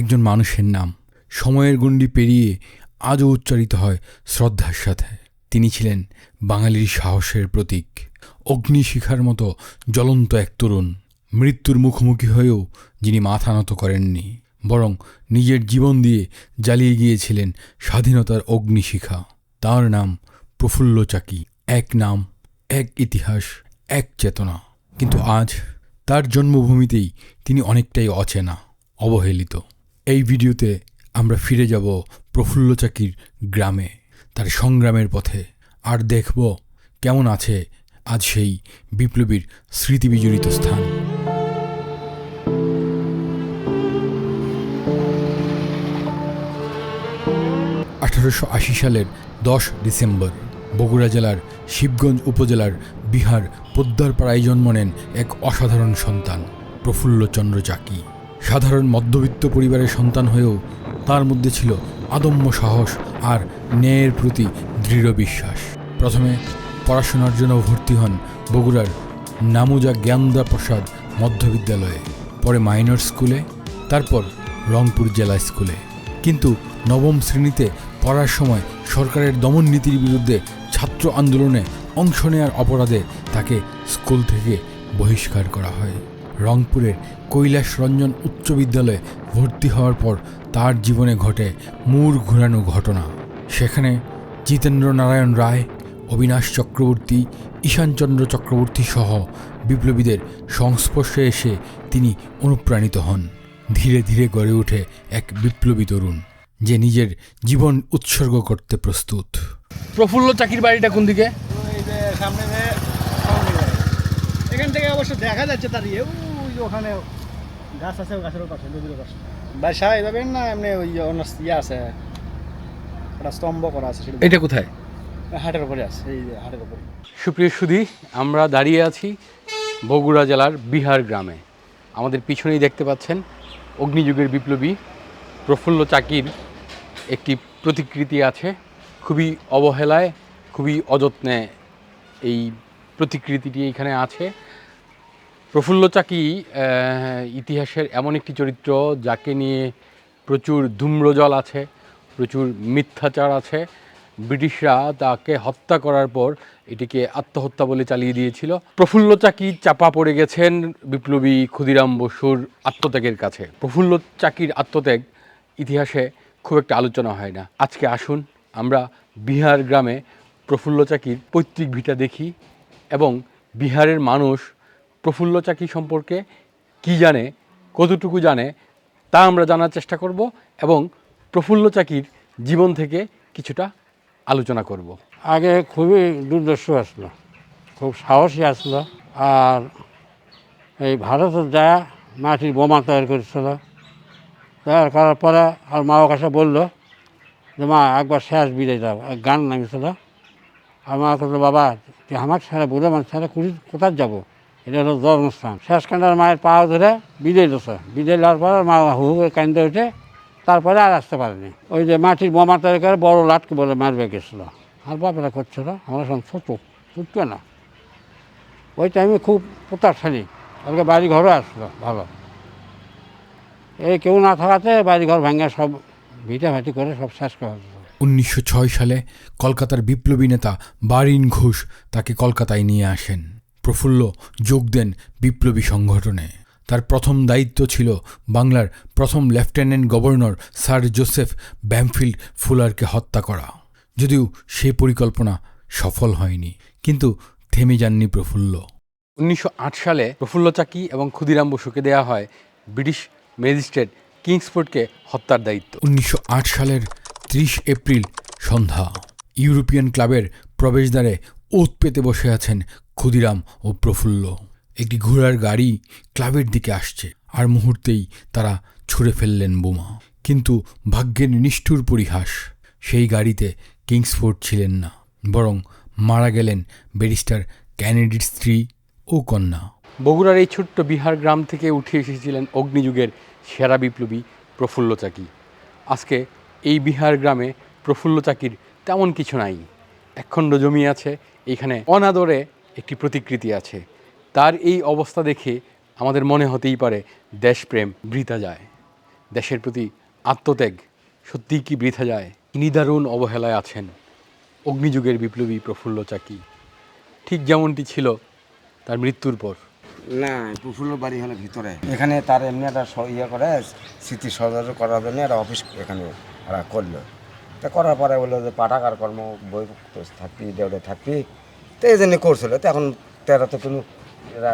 একজন মানুষের নাম। সময়ের গণ্ডি পেরিয়ে আজও উচ্চারিত হয় শ্রদ্ধার সাথে। তিনি ছিলেন বাঙালির সাহসের প্রতীক। অগ্নিশিখার মতো জ্বলন্ত এক তরুণ। মৃত্যুর মুখোমুখি হয়েও যিনি মাথা নত করেননি, বরং নিজের জীবন দিয়ে জ্বালিয়ে গিয়েছিলেন স্বাধীনতার অগ্নিশিখা। তার নাম প্রফুল্ল চাকি। এক নাম, এক ইতিহাস, এক চেতনা। কিন্তু আজ তার জন্মভূমিতেই তিনি অনেকটাই অচেনা, অবহেলিত। এই ভিডিওতে আমরা ফিরে যাব প্রফুল্ল চাকির গ্রামে, তার সংগ্রামের পথে। আর দেখব কেমন আছে আজ সেই বিপ্লবীর স্মৃতিবিজড়িত স্থান। আঠারোশো আশি সালের দশ ডিসেম্বর, বগুড়া জেলার শিবগঞ্জ উপজেলার বিহার পোদ্দারপাড়ায় জন্ম নেন এক অসাধারণ সন্তান প্রফুল্লচন্দ্র চাকি। সাধারণ মধ্যবিত্ত পরিবারের সন্তান হয়েও তার মধ্যে ছিল আদম্য সাহস আর ন্যায়ের প্রতি দৃঢ় বিশ্বাস। প্রথমে পড়াশোনার জন্য ভর্তি হন বগুড়ার নামুজা জ্ঞানদা প্রসাদ মধ্যবিদ্যালয়ে, পরে মাইনর স্কুলে, তারপর রংপুর জেলা স্কুলে। কিন্তু নবম শ্রেণীতে পড়ার সময় সরকারের দমন নীতির বিরুদ্ধে ছাত্র আন্দোলনে অংশ নেওয়ার অপরাধে তাকে স্কুল থেকে বহিষ্কার করা হয়। রংপুরের কৈলাস রঞ্জন উচ্চ বিদ্যালয়ে ভর্তি হওয়ার পর তার জীবনে ঘটে মূর ঘুরানো ঘটনা। সেখানে জিতেন্দ্র নারায়ণ রায় অবিনাশ চক্রবর্তী ঈশানচন্দ্র চক্রবর্তী সহ বিপ্লবীদের সংস্পর্শে এসে তিনি অনুপ্রাণিত হন। ধীরে ধীরে গড়ে ওঠে এক বিপ্লবী তরুণ যে নিজের জীবন উৎসর্গ করতে প্রস্তুত। প্রফুল্ল চাকির বাড়িটা কোন দিকে? ওই যে সামনে যে সামনে যায়। এখান থেকে অবশ্য দেখা যাচ্ছে তার ইয়ে। ওখানে গাছ আছে গাছের পাশে নদীর পাশে বাসা এভাবে না এমনি ওই ইয়ে আছে একটা স্তম্ভ করা আছে এটা কোথায়? হাটের উপরে আছে এই যে হাটের উপরে। সুপ্রিয় সুধী আমরা দাঁড়িয়ে আছি বগুড়া জেলার বিহার গ্রামে। আমাদের পিছনেই দেখতে পাচ্ছেন অগ্নিযুগের বিপ্লবী প্রফুল্ল চাকির একটি প্রতিকৃতি আছে। খুবই অবহেলায় খুবই অযত্নে এই প্রতিকৃতিটি এখানে আছে। প্রফুল্ল চাকি ইতিহাসের এমন একটি চরিত্র যাকে নিয়ে প্রচুর ধূম্রজল আছে, প্রচুর মিথ্যাচার আছে? ব্রিটিশরা তাকে হত্যা করার পর এটিকে আত্মহত্যা বলে চালিয়ে দিয়েছিল। প্রফুল্ল চাকি চাপা পড়ে গেছেন বিপ্লবী ক্ষুদিরাম বসুর আত্মত্যাগের কাছে? প্রফুল্ল চাকির আত্মত্যাগ ইতিহাসে খুব একটা আলোচনা হয় না। আজকে আসুন, আমরা বিহার গ্রামে প্রফুল্ল চাকির পৈতৃক ভিটা দেখি এবং বিহারের মানুষ প্রফুল্ল চাকি সম্পর্কে কি জানে, কতটুকু জানে, তা আমরা জানার চেষ্টা করব এবং প্রফুল্ল চাকির জীবন থেকে কিছুটা আলোচনা করব। আগে খুবই দুর্দর্শ আসলো, খুব সাহসী আসলো, আর এই ভারতের যা মাটির বোমা তৈরি করেছিল। তৈরি করার পরে আর মা কাছে বলল যে, মা, একবার শেষ দাও। এক গান নামিয়েছিল। আর মা বলল, বাবা, তুই আমার ছেড়ে বলে মানে ছেড়ে কুড়ি, কোথায় যাব? এটা হলো জন্মস্থান শেষ কান্ডার মায়ের পা ধরে বিদায় দিচ্ছে বিদায় দেওয়ার পর মা হু হু কান্দে উঠে তারপরে আর আসতে পারেনি। ওই যে মাটির বোমা তৈরি করে বড় লাটকে বলে মারবে গেছিল। আর বাপেরা করছিল আমরা সব ছোট ছোট্ট না। ওই টাইমে খুব প্রতাপশালী ওকে বাড়ি ঘরও আসলো, ভালো। এই কেউ না থাকাতে বাড়ি ঘর ভাঙা সব ভিটা ভাটি করে সব শেষ করে উনিশশো সালে কলকাতার বিপ্লবী নেতা বারিন ঘোষ তাকে কলকাতায় নিয়ে আসেন। প্রফুল্ল যোগ দেন বিপ্লবী সংগঠনে। তার প্রথম দায়িত্ব ছিল বাংলার প্রথম lieutenant governor sir Joseph Bampfylde ফুলারকে হত্যা করা। যদিও সে পরিকল্পনা সফল হয়নি কিন্তু থেমে যাননি প্রফুল্ল। উনিশশো আট সালে প্রফুল্ল চাকি এবং ক্ষুদিরাম বসুকে দেওয়া হয় ব্রিটিশ ম্যাজিস্ট্রেট কিংসফোর্ডকে হত্যার দায়িত্ব। উনিশশো আট সালের ত্রিশ এপ্রিল সন্ধ্যা ইউরোপিয়ান ক্লাবের প্রবেশদ্বারে ওত পেতে বসে আছেন ক্ষুদিরাম ও প্রফুল্ল। একটি ঘোড়ার গাড়ি ক্লাবের দিকে আসছে। আর মুহূর্তেই তারা ছুঁড়ে ফেললেন বোমা। কিন্তু ভাগ্যের নিষ্ঠুর পরিহাস, সেই গাড়িতে কিংসফোর্ড ছিলেন না, বরং মারা গেলেন ব্যারিস্টার ক্যানেডির স্ত্রী ও কন্যা। বগুড়ার এই ছোট্ট বিহার গ্রাম থেকে উঠে এসেছিলেন অগ্নিযুগের সেরা বিপ্লবী প্রফুল্ল চাকি। আজকে এই বিহার গ্রামে প্রফুল্ল চাকির তেমন কিছু নাই। একখণ্ড জমি আছে, এখানে অনাদরে একটি প্রতিকৃতি আছে। তার এই অবস্থা দেখে আমাদের মনে হতেই পারে দেশপ্রেম বৃথা যায়। দেশের প্রতি আত্মত্যাগ সত্যিই কি বৃথা যায়? নিদারুণ অবহেলায় আছেন অগ্নিযুগের বিপ্লবী প্রফুল্ল চাকি। ঠিক যেমনটি ছিল তার মৃত্যুর পর। না, প্রফুল্ল বাড়ি হলো ভিতরে। এখানে তার এমনি একটা ইয়ে করে, স্মৃতি সদর করার জন্য একটা অফিস এখানে করল। তা করার পরে বলল যে, পাঠাগার কর্ম বই থাকবি দেউড়ে থাকবি। তো এই জন্য করছিল। তো এখন তারা তো কোনো এরা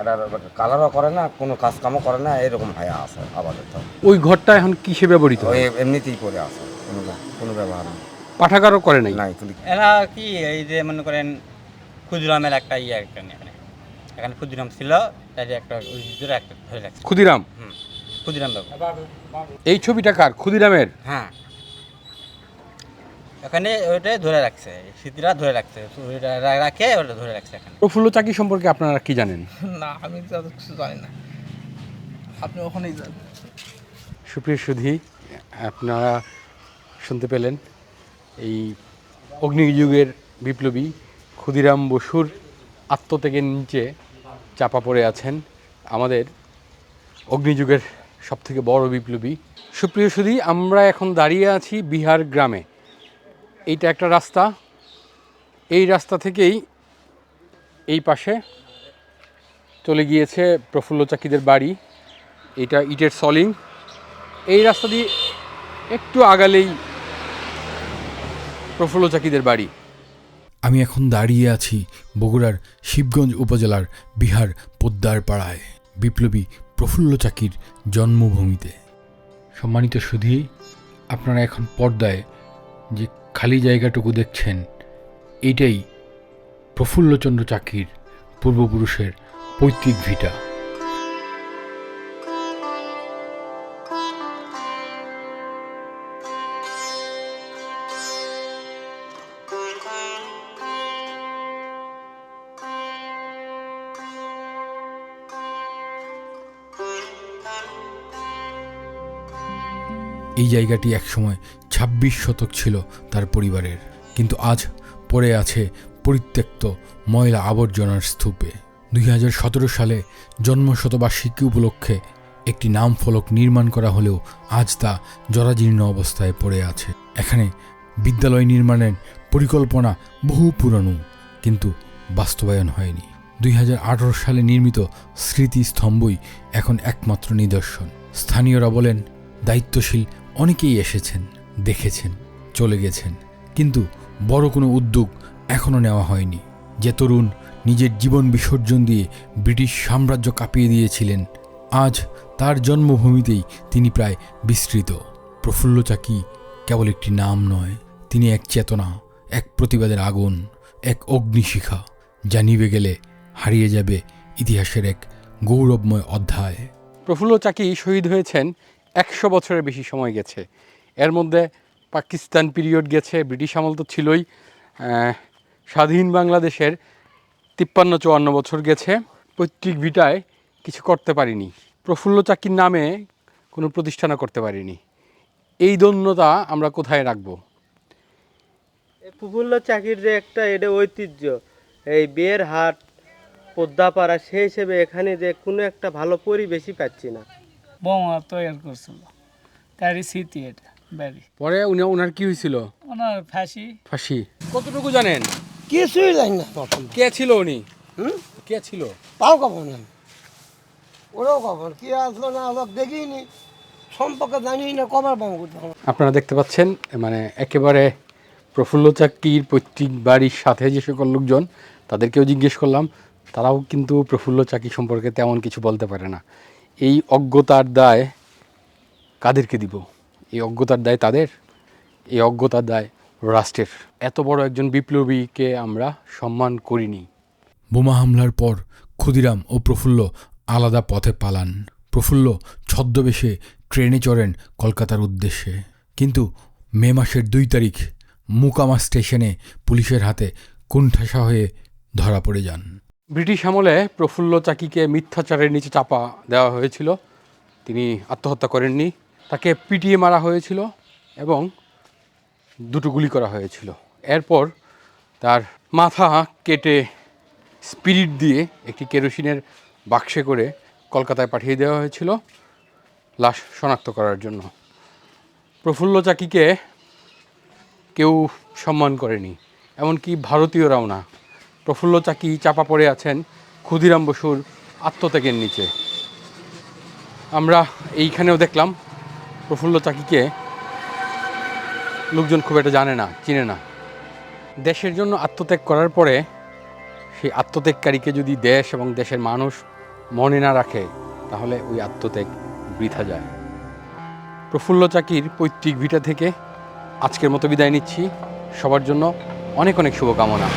এরা কালারও করে না কোনো কাজকামও করে না এরকম হয়ে আসে আপাতত ওই ঘরটা এখন কিসে ব্যবহৃত হয়? এমনিতেই পড়ে আসে কোনো কোনো ব্যবহার নেই। পাঠাগারও করে নাই? নাই কিন্তু এরা কি এই যে মনে করেন ক্ষুদিরামের একটা ইয়ে একটা এখানে এখানে ক্ষুদিরাম ছিল তাই একটা ওই ভিতরে একটা ধরে রাখছে। ক্ষুদিরাম? হুম ক্ষুদিরাম বাবু এই ছবিটা কার? ক্ষুদিরামের? হ্যাঁ। এখানে ওইটাই ধরে রাখছে স্মৃতিরা ধরে রাখছে রাখে ওটা ধরে রাখছে এখানে। প্রফুল্ল চাকি সম্পর্কে আপনারা কি জানেন? না আমি তো কিছু জানি না। আপনি ওখানেই যান। সুপ্রিয় সুধী আপনারা শুনতে পেলেন এই অগ্নিযুগের বিপ্লবী ক্ষুদিরাম বসুর আত্মত্যাগের নিচে চাপা পড়ে আছেন আমাদের অগ্নিযুগের সবথেকে বড় বিপ্লবী। সুপ্রিয় সুধী আমরা এখন দাঁড়িয়ে আছি বিহার গ্রামে। এইটা একটা রাস্তা। এই রাস্তা থেকেই এই পাশে চলে গিয়েছে প্রফুল্ল চাকিদের বাড়ি। এটা ইটের সলিং। এই রাস্তা দিয়ে একটু আগালেই প্রফুল্ল চাকিদের বাড়ি। আমি এখন দাঁড়িয়ে আছি বগুড়ার শিবগঞ্জ উপজেলার বিহার পোদ্দার পাড়ায়। বিপ্লবী প্রফুল্ল চাকির জন্মভূমিতে। সম্মানিত সুধী, আপনারা এখন পর্দায় যে খালি জায়গাটুকু দেখছেন এটাই প্রফুল্লচন্দ্র চাকির পূর্বপুরুষের পৈতৃক ভিটা। এই জায়গাটি একসময় ছাব্বিশ শতক ছিল তার পরিবারের। কিন্তু আজ পড়ে আছে পরিত্যক্ত ময়লা আবর্জনার স্তূপে। দুই হাজার সতেরো সালে জন্মশতবার্ষিকী উপলক্ষে একটি নাম ফলক নির্মাণ করা হলেও আজ তা জরাজীর্ণ অবস্থায় পড়ে আছে। এখানে বিদ্যালয় নির্মাণের পরিকল্পনা বহু পুরনো, কিন্তু বাস্তবায়ন হয়নি। দুই হাজার আঠারো সালে নির্মিত স্মৃতিস্তম্ভই এখন একমাত্র নিদর্শন। স্থানীয়রা বলেন, দায়িত্বশীল অনেকেই এসেছেন, দেখেছেন, চলে গেছেন, কিন্তু বড় কোনো উদ্যোগ এখনও নেওয়া হয়নি। যে তরুণ নিজের জীবন বিসর্জন দিয়ে ব্রিটিশ সাম্রাজ্য কাঁপিয়ে দিয়েছিলেন, আজ তার জন্মভূমিতেই তিনি প্রায় বিস্তৃত। প্রফুল্ল চাকি কেবল একটি নাম নয়, তিনি এক চেতনা, এক প্রতিবাদের আগুন, এক অগ্নিশিখা, যা নিবে গেলে হারিয়ে যাবে ইতিহাসের এক গৌরবময় অধ্যায়। প্রফুল্ল চাকি শহীদ হয়েছেন? একশো বছরের বেশি সময় গেছে। এর মধ্যে পাকিস্তান পিরিয়ড গেছে, ব্রিটিশ আমল তো ছিলই। স্বাধীন বাংলাদেশের তিপ্পান্ন চুয়ান্ন বছর গেছে। পৈতৃক ভিটায় কিছু করতে পারিনি। প্রফুল্ল চাকির নামে কোনো প্রতিষ্ঠানও করতে পারিনি। এই দন্যতা আমরা কোথায় রাখব? প্রফুল্ল চাকির যে একটা এটা ঐতিহ্য, এই বিয়ের হাট পদ্মাপাড়া সেই হিসেবে এখানে যে কোনো একটা ভালো পরিবেশই পাচ্ছি না। বৌমা তৈরি করছিল। তারই স্মৃতি এটা বাড়ি। পরে উনি ওনার কি হয়েছিল? ওনার ফাঁসি। ফাঁসি। কতটুকু জানেন? কিছুই জানি না কে ছিল উনি? কে ছিল? তাও কখন আমি ওরাও কখন কি আসলো না আসলো দেখিনি। সম্পর্কে জানি না কবার করতে আপনারা দেখতে পাচ্ছেন মানে একেবারে প্রফুল্ল চাকরির পৈতৃক বাড়ির সাথে যে সকল লোকজন তাদেরকেও জিজ্ঞেস করলাম তারাও কিন্তু প্রফুল্ল চাকরি সম্পর্কে তেমন কিছু বলতে পারে না। এই অজ্ঞতার দায় কাদেরকে দিব? এই অজ্ঞতার দায় তাদের? এই অজ্ঞতার দায় রাষ্ট্রের? এত বড় একজন বিপ্লবীকে আমরা সম্মান করিনি। বোমা হামলার পর ক্ষুদিরাম ও প্রফুল্ল আলাদা পথে পালান। প্রফুল্ল ছদ্মবেশে ট্রেনে চড়েন কলকাতার উদ্দেশ্যে। কিন্তু মে মাসের দুই তারিখ মুকামা স্টেশনে পুলিশের হাতে কুণ্ঠাসা হয়ে ধরা পড়ে যান। ব্রিটিশ আমলে প্রফুল্ল চাকিকে মিথ্যাচারের নিচে চাপা দেওয়া হয়েছিল। তিনি আত্মহত্যা করেননি। তাকে পিটিয়ে মারা হয়েছিল এবং দুটো গুলি করা হয়েছিল। এরপর তার মাথা কেটে স্পিরিট দিয়ে একটি কেরোসিনের বাক্সে করে কলকাতায় পাঠিয়ে দেওয়া হয়েছিল লাশ শনাক্ত করার জন্য। প্রফুল্ল চাকিকে কেউ সম্মান করেনি, এমনকি ভারতীয়রাও না। প্রফুল্ল চাকি চাপা পড়ে আছেন ক্ষুদিরাম বসুর আত্মত্যাগের নিচে। আমরা এইখানেও দেখলাম প্রফুল্ল চাকিকে লোকজন খুব একটা জানে না, চিনে না। দেশের জন্য আত্মত্যাগ করার পরে সেই আত্মত্যাগকারীকে যদি দেশ এবং দেশের মানুষ মনে না রাখে, তাহলে ওই আত্মত্যাগ বৃথা যায়। প্রফুল্ল চাকির পৈতৃক ভিটা থেকে আজকের মতো বিদায় নিচ্ছি। সবার জন্য অনেক অনেক শুভকামনা।